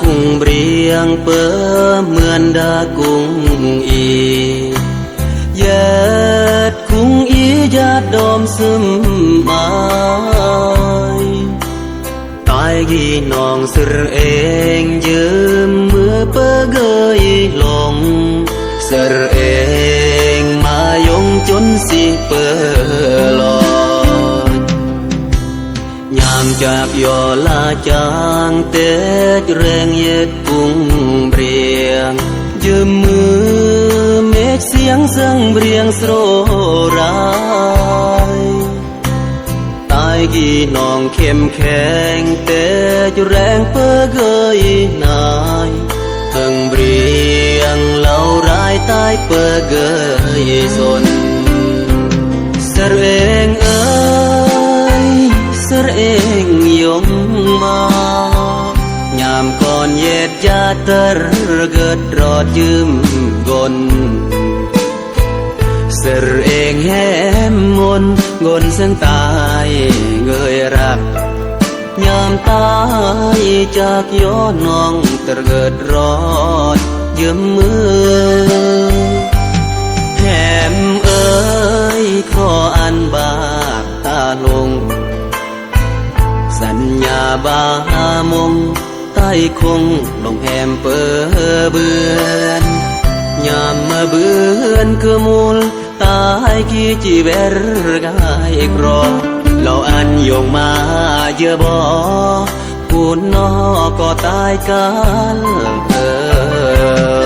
cung briêng bớ mượn đa cung y Yết cung y giác đom sum mai ตายกีนองสรเองามจากยอลาจางเตจแรงเย็ดกุ้งเบรียงยืมมือเมฆเสียงเสียงเบรียงโสรายตายกี่นองเข้มแข็งแต่จุแรงเพื่อเกยนายเพิ่งเบรียงเหล่าร้ายตายเพื่อเกยสน เย็ดยาเตอร์เกิดรอดยืมกนสรเองแหมมนงนเส้นตายเงยรัก ยามตายจากย้อนน้องตรเกิดรอดเยืมมือแถมเอ้ยขออันบากตาลง สัญญาบามง คงลงแหมเปอเบือนยามมาเบือนคือมูลตายกี่จีเวรกายกรอเราอันยงมาเยอะบอกูนนอก็ตายกันเออ